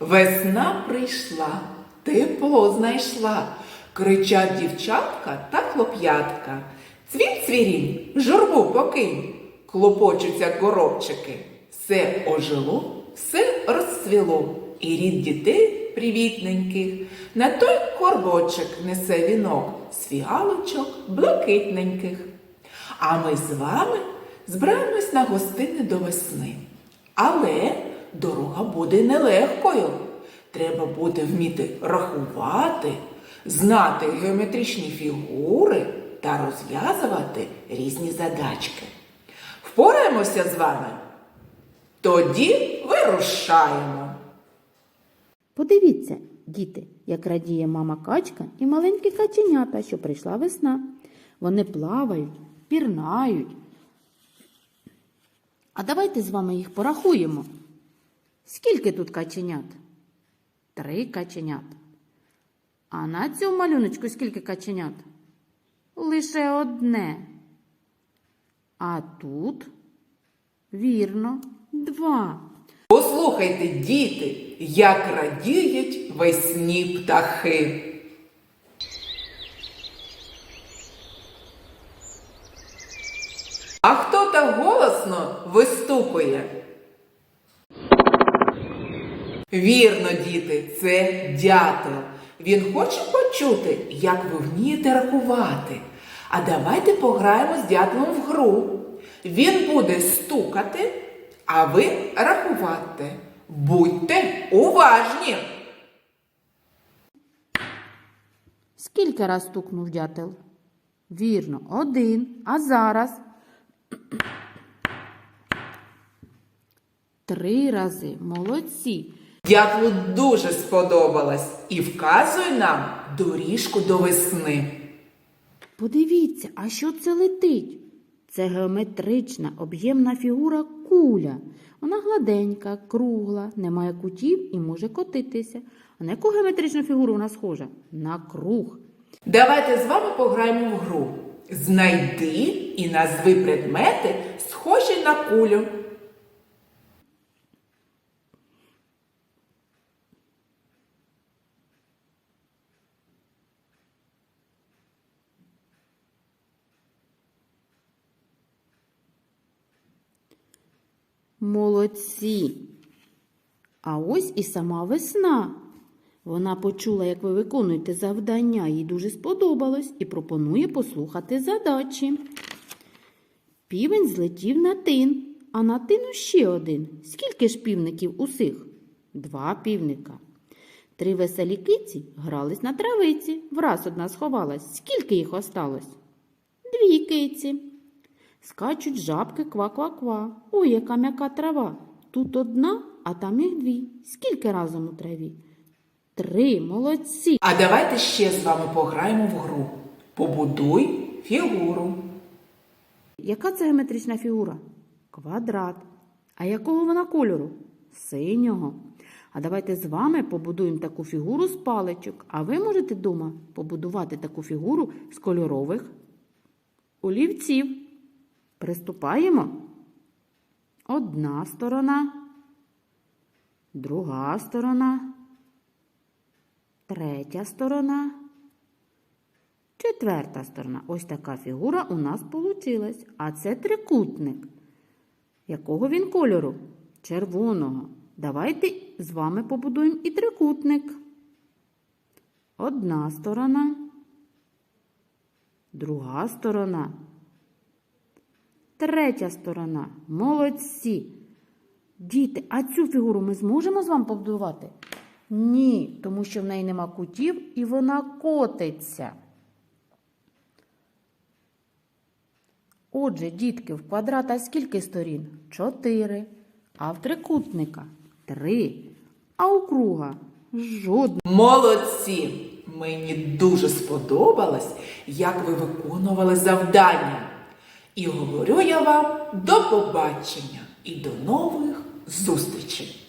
Весна прийшла, тепло знайшла, кричать дівчатка та хлоп'ятка. Цвіт цвірінь, журбу покинь, клопочуться горобчики. Все ожило, все розцвіло, і рід дітей привітненьких на той корбочок несе вінок з фіалочок блакитненьких. А ми з вами збираємось на гостини до весни. Але дорога буде нелегкою. Треба буде вміти рахувати, знати геометричні фігури та розв'язувати різні задачки. Впораємося з вами? Тоді вирушаємо. Подивіться, діти, як радіє мама качка і маленькі каченята, що прийшла весна. Вони плавають, пірнають. А давайте з вами їх порахуємо. Скільки тут каченят? Три каченят. А на цьому малюночку скільки каченят? Лише одне. А тут, вірно, два. Послухайте, діти, як радіють весні птахи. А хто так голосно вистукує? Вірно, діти, це дятел. Він хоче почути, як ви вмієте рахувати. А давайте пограємо з дятлом в гру. Він буде стукати, а ви рахувати. Будьте уважні. Скільки раз стукнув дятел? Вірно, один. А зараз? Три рази. Молодці. Дятлу дуже сподобалось і вказує нам доріжку до весни. Подивіться, а що це летить? Це геометрична об'ємна фігура куля. Вона гладенька, кругла, не має кутів і може котитися. А на яку геометричну фігуру вона схожа? На круг. Давайте з вами пограємо в гру. Знайди і назви предмети, схожі на кулю. Молодці. А ось і сама весна. Вона почула, як ви виконуєте завдання, їй дуже сподобалось і пропонує послухати задачі. Півень злетів на тин, а на тину ще один. Скільки ж півників усіх? Два півника. Три веселі киці грались на травиці. Враз одна сховалась. Скільки їх осталось? Дві киці. Скачуть жабки ква-ква-ква. Ой, яка м'яка трава. Тут одна, а там їх дві. Скільки разом у траві? Три, молодці. А давайте ще з вами пограємо в гру. Побудуй фігуру. Яка це геометрична фігура? Квадрат. А якого вона кольору? Синього. А давайте з вами побудуємо таку фігуру з паличок. А ви можете вдома побудувати таку фігуру з кольорових олівців. Приступаємо. Одна сторона, друга сторона, третя сторона, четверта сторона. Ось така фігура у нас получилась. А це трикутник. Якого він кольору? Червоного. Давайте з вами побудуємо і трикутник. Одна сторона, друга сторона. Третя сторона. Молодці. Діти, а цю фігуру ми зможемо з вами побудувати? Ні, тому що в неї нема кутів і вона котиться. Отже, дітки, в квадрата скільки сторін? Чотири. А в трикутника три. А у круга жодного. Молодці! Мені дуже сподобалось, як ви виконували завдання. І говорю я вам до побачення і до нових зустрічей!